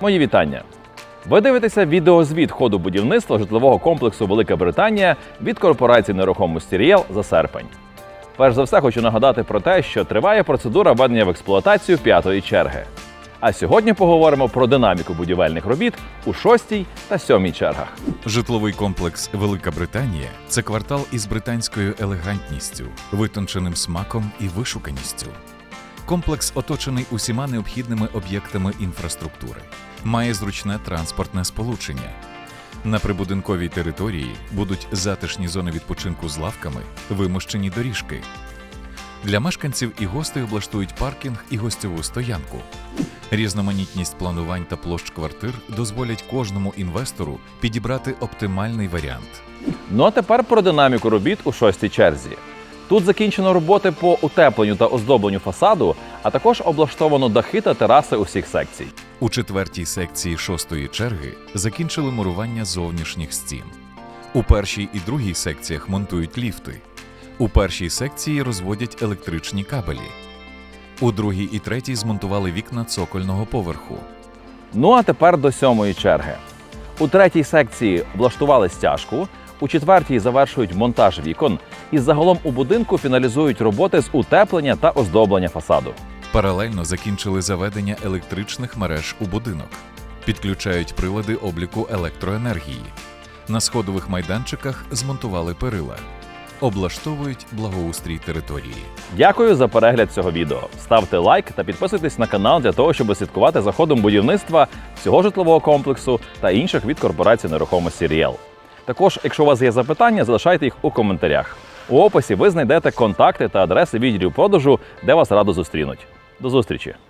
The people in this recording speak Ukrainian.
Мої вітання. Ви дивитеся відеозвіт ходу будівництва житлового комплексу Велика Британія від корпорації нерухомості Ріел за серпень. Перш за все, хочу нагадати про те, що триває процедура введення в експлуатацію п'ятої черги. А сьогодні поговоримо про динаміку будівельних робіт у шостій та сьомій чергах. Житловий комплекс Велика Британія це квартал із британською елегантністю, витонченим смаком і вишуканістю. Комплекс оточений усіма необхідними об'єктами інфраструктури, має зручне транспортне сполучення. На прибудинковій території будуть затишні зони відпочинку з лавками, вимощені доріжки. Для мешканців і гостей облаштують паркінг і гостьову стоянку. Різноманітність планувань та площ квартир дозволять кожному інвестору підібрати оптимальний варіант. Ну а тепер про динаміку робіт у шостій черзі. Тут закінчено роботи по утепленню та оздобленню фасаду, а також облаштовано дахи та тераси усіх секцій. У четвертій секції шостої черги закінчили мурування зовнішніх стін. У першій і другій секціях монтують ліфти. У першій секції розводять електричні кабелі. У другій і третій змонтували вікна цокольного поверху. Ну а тепер до сьомої черги. У третій секції влаштували стяжку, у четвертій завершують монтаж вікон, і загалом у будинку фіналізують роботи з утеплення та оздоблення фасаду. Паралельно закінчили заведення електричних мереж у будинок, підключають прилади обліку електроенергії. На сходових майданчиках змонтували перила, облаштовують благоустрій території. Дякую за перегляд цього відео. Ставте лайк та підписуйтесь на канал для того, щоб слідкувати за ходом будівництва всього житлового комплексу та інших від корпорації нерухомості Ріел. Також, якщо у вас є запитання, залишайте їх у коментарях. У описі ви знайдете контакти та адреси відділів продажу, де вас радо зустрінуть. До зустрічі!